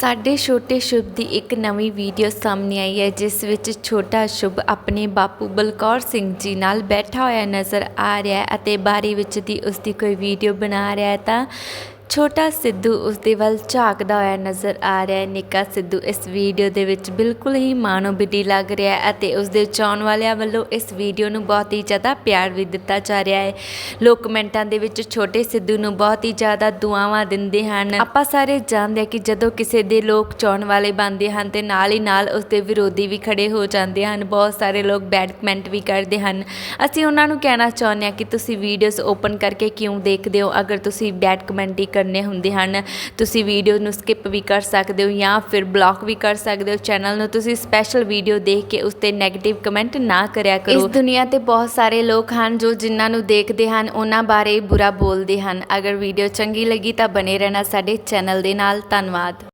ਸਾਡੇ ਛੋਟੇ ਸ਼ੁਭ ਦੀ ਇੱਕ ਨਵੀਂ ਵੀਡੀਓ ਸਾਹਮਣੇ ਆਈ ਹੈ, ਜਿਸ ਵਿੱਚ ਛੋਟਾ ਸ਼ੁਭ ਆਪਣੇ ਬਾਪੂ ਬਲਕੌਰ ਸਿੰਘ ਜੀ ਨਾਲ ਬੈਠਾ ਹੋਇਆ ਨਜ਼ਰ ਆ ਰਿਹਾ ਹੈ ਅਤੇ ਬਾਰੀ ਵਿੱਚ ਦੀ ਉਸ ਦੀ ਕੋਈ ਵੀਡੀਓ ਬਣਾ ਰਿਹਾ ਹੈ ਤਾਂ ਛੋਟਾ ਸਿੱਧੂ ਉਸਦੇ ਵੱਲ ਝਾਕਦਾ ਹੋਇਆ ਨਜ਼ਰ ਆ ਰਿਹਾ ਹੈ। ਨਿੱਕਾ ਸਿੱਧੂ ਇਸ ਵੀਡੀਓ ਦੇ ਵਿੱਚ ਬਿਲਕੁਲ ਹੀ ਮਾਣੋਬਿੱਡੀ ਲੱਗ ਰਿਹਾ ਹੈ ਅਤੇ ਉਸਦੇ ਚਾਹਣ ਵਾਲਿਆਂ ਵੱਲੋਂ ਇਸ ਵੀਡੀਓ ਨੂੰ ਬਹੁਤ ਹੀ ਜ਼ਿਆਦਾ ਪਿਆਰ ਵੀ ਦਿੱਤਾ ਜਾ ਰਿਹਾ ਹੈ। ਲੋਕ ਕਮੈਂਟਾਂ ਦੇ ਵਿੱਚ ਛੋਟੇ ਸਿੱਧੂ ਨੂੰ ਬਹੁਤ ਹੀ ਜ਼ਿਆਦਾ ਦੁਆਵਾਂ ਦਿੰਦੇ ਹਨ। ਆਪਾਂ ਸਾਰੇ ਜਾਣਦੇ ਹਾਂ ਕਿ ਜਦੋਂ ਕਿਸੇ ਦੇ ਲੋਕ ਚਾਹਣ ਵਾਲੇ ਬਣਦੇ ਹਨ ਤੇ ਨਾਲ ਹੀ ਨਾਲ ਉਸਦੇ ਵਿਰੋਧੀ ਵੀ ਖੜੇ ਹੋ ਜਾਂਦੇ ਹਨ। ਬਹੁਤ ਸਾਰੇ ਲੋਕ ਬੈਡ ਕਮੈਂਟ ਵੀ ਕਰਦੇ ਹਨ। ਅਸੀਂ ਉਹਨਾਂ ਨੂੰ ਕਹਿਣਾ ਚਾਹੁੰਦੇ ਹਾਂ ਕਿ ਤੁਸੀਂ ਵੀਡੀਓਜ਼ ਓਪਨ ਕਰਕੇ ਕਿਉਂ ਦੇਖਦੇ ਹੋ? ਅਗਰ ਤੁਸੀਂ ਬੈਡ ਕਮੈਂਟ ਹੀ ਕਰਨੇ ਹੁੰਦੇ ਹਨ। ਤੁਸੀਂ ਵੀਡੀਓ ਨੂੰ ਸਕਿਪ ਵੀ ਕਰ ਸਕਦੇ ਹੋ ਜਾਂ ਫਿਰ ਬਲੌਕ ਵੀ ਕਰ ਸਕਦੇ ਹੋ ਚੈਨਲ ਨੂੰ। ਤੁਸੀਂ ਸਪੈਸ਼ਲ ਵੀਡੀਓ ਦੇਖ ਕੇ ਉਸ ਤੇ 네ਗੇਟਿਵ ਕਮੈਂਟ ਨਾ ਕਰਿਆ ਕਰੋ। ਇਸ ਦੁਨੀਆ ਤੇ ਬਹੁਤ ਸਾਰੇ ਲੋਕ ਹਨ ਜੋ ਜਿਨ੍ਹਾਂ ਨੂੰ ਦੇਖਦੇ ਹਨ ਉਹਨਾਂ ਬਾਰੇ ਬੁਰਾ ਬੋਲਦੇ ਹਨ। ਅਗਰ ਵੀਡੀਓ ਚੰਗੀ ਲੱਗੀ ਤਾਂ ਬਨੇ ਰਹਿਣਾ ਸਾਡੇ ਚੈਨਲ ਦੇ ਨਾਲ। ਧੰਨਵਾਦ।